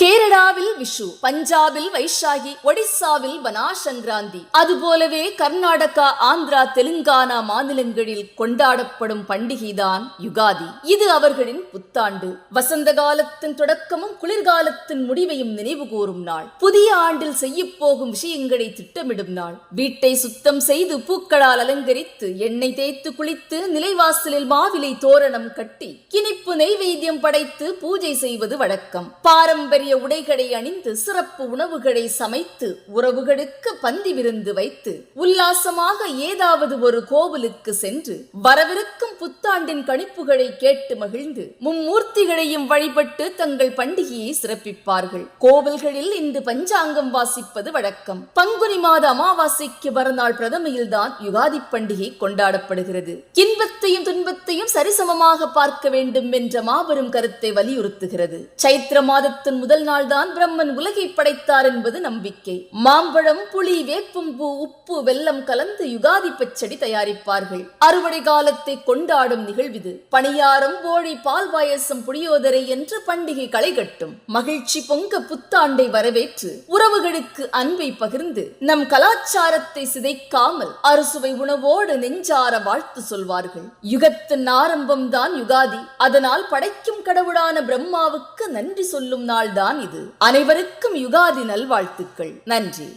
கேரளாவில் விஷு பஞ்சாபில் வைஷாகி ஒடிசாவில் வனா சங்கராந்தி அதுபோலவே கர்நாடகா ஆந்திரா தெலுங்கானா மாநிலங்களில் கொண்டாடப்படும் பண்டிகைதான் யுகாதி. இது அவர்களின் புத்தாண்டு. வசந்த காலத்தின் தொடக்கமும் குளிர்காலத்தின் முடிவையும் நினைவு கூறும் நாள். புதிய ஆண்டில் செய்யப் போகும் விஷயங்களை திட்டமிடும் நாள். வீட்டை சுத்தம் செய்து பூக்களால் அலங்கரித்து எண்ணெய் தேய்த்து குளித்து நிலைவாசலில் மாவிலை தோரணம் கட்டி இனிப்பு நெய்வேத்தியம் படைத்து பூஜை செய்வது வழக்கம். பாரம்பரிய உடைகளை அணிந்து சிறப்பு உணவுகளை சமைத்து உறவுகளுக்கு பந்தி விருந்து வைத்து உல்லாசமாக ஏதாவது ஒரு கோவிலுக்கு சென்று வரவிருக்கும் புத்தாண்டின் கணிப்புகளை கேட்டு மகிழ்ந்து மும்மூர்த்திகளையும் வழிபட்டு தங்கள் பண்டிகையை சிறப்பிப்பார்கள். கோவில்களில் இன்று பஞ்சாங்கம் வாசிப்பது வழக்கம். பங்குனி மாத அமாவாசைக்கு மறுநாள் பிரதமையில் தான் யுகாதி பண்டிகை கொண்டாடப்படுகிறது. இன்பத்தையும் துன்பத்தையும் சரிசமமாக பார்க்க வேண்டும் என்ற மாபெரும் கருத்தை வலியுறுத்துகிறது. சைத்திர மாதத்தின் முதல் நாள்தான் பிரம்மன் உலகை படைத்தார் என்பது நம்பிக்கை. மாம்பழம் புளி வேப்பம்பூ உப்பு வெல்லம் கலந்து யுகாதி பச்சடி தயாரிப்பார்கள். அறுவடை காலத்தை கொண்டாடும் நிகழ்விது. பணியாரம் போழி பால் பாயசம் புளியோதரை என்று பண்டிகை களை கட்டும். மகிழ்ச்சி பொங்க புத்தாண்டை வரவேற்று உறவுகளுக்கு அன்பை பகிர்ந்து நம் கலாச்சாரத்தை சிதைக்காமல் அறுசுவை உணவோடு நெஞ்சார வாழ்த்து சொல்வார்கள். யுகத்தின் ஆரம்பம் தான் யுகாதி. அதனால் படைக்கும் கடவுளான பிரம்மாவுக்கு நன்றி சொல்லும் நாள் தான் இது. அனைவருக்கும் யுகாதி நல்வாழ்த்துக்கள். நன்றி.